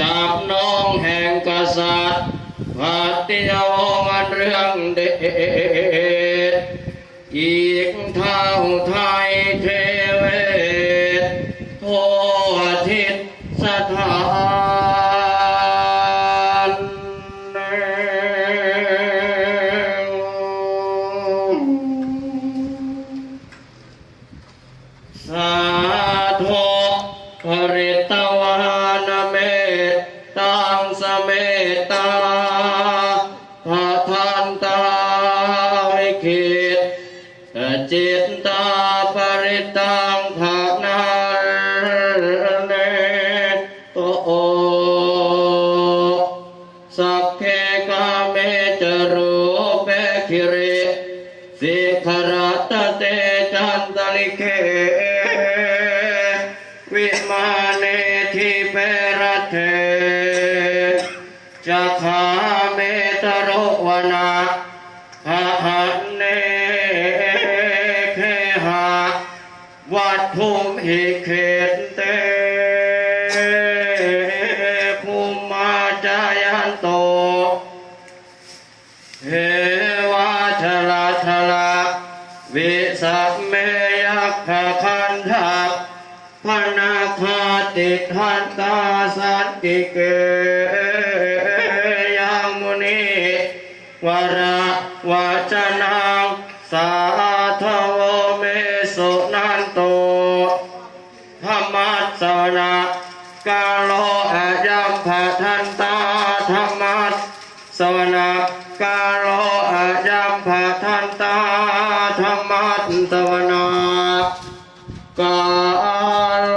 จับน้องแห่งกษัตริย์พัดเดียวมันเรื่องเด็ดอีกเท่าไทยเทเวศทั่วทิศสถานสา จิตตาปริตังภานาเนโต สัพเพกาเมจรูปเปคิริสิขรัตเตจันตลิเค เตเตภูมิมาจายันโตเทวาชลาชลาวิสัมเมยักขคันทักพนาคาติทันตาสันติเกยังมุนีวระวาจนังสา สวนากาโลอายัมภะทันตาธรรมัสสวนากาโล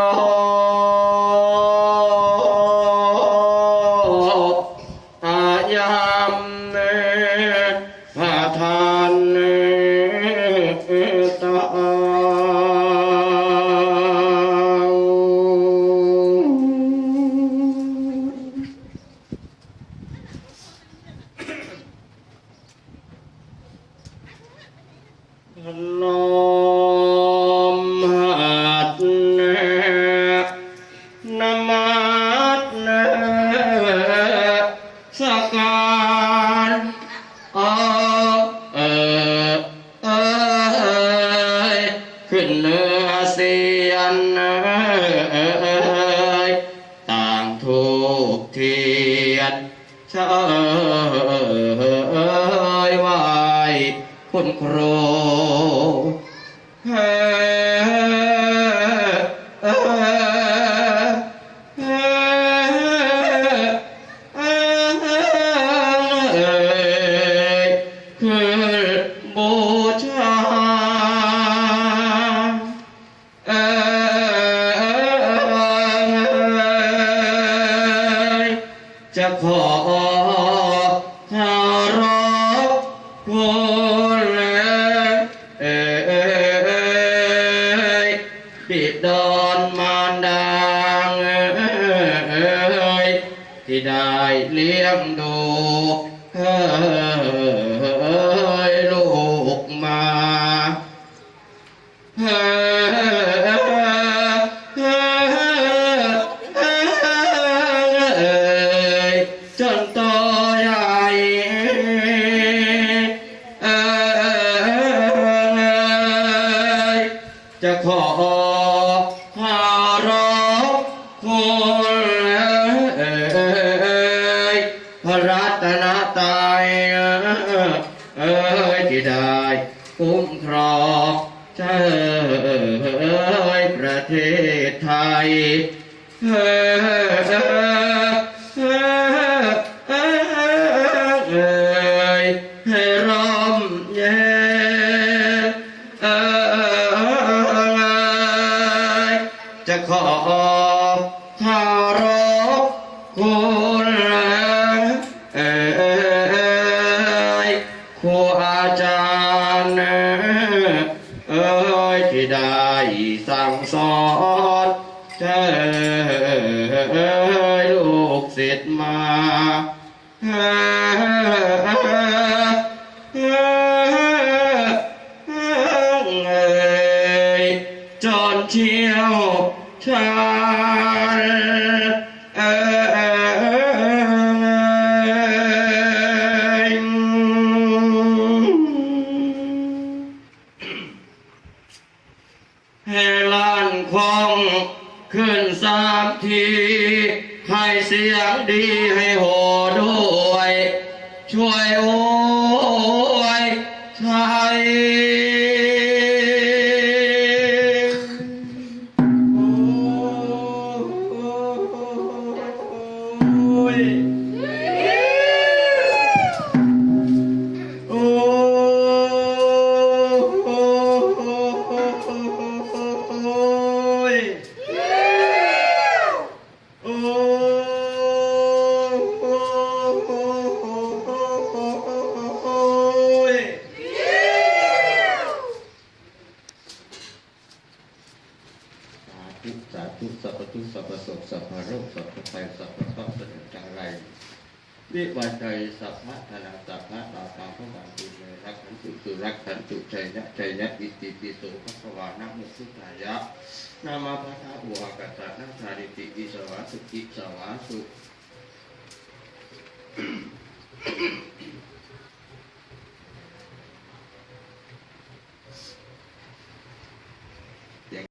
เนื้อเสียนเอยต่างทุกเทียนเชยไหวคุณครู จะขอเคารพคุณเอยบิดอนมารดาเอยที่ได้เลี้ยงดูเอยลูกมาเฮ้ย จะขอคารพคุณเอ้ยพระรัตนตรัยเอ้ยที่ได้คุ้มครองเจ้ยประเทศไทยเฮ้ จะขอคารพคุณเอ้ยครูอาจารย์เอ้ยที่ได้สั่งสอนเจ้ยลูกศิษย์มาเอ้ยจนเชี่ยว الأبصار lan khoang khuyên sám thi hai siêng đi hay hồ đôi chuối ô ยสัพพะข้อเสนอจังไรวิวัยใจสัพพะธนาสัพพะตาตาพระบาลีเลยรักขันตุสุรักขันตุใจยยะใจยยะอิติปิโสภะควานะมุสุตายะนามาพัทธะอุหกัสสะนัชาริติอิสวาสุกิสวาสุ Mm-hmm.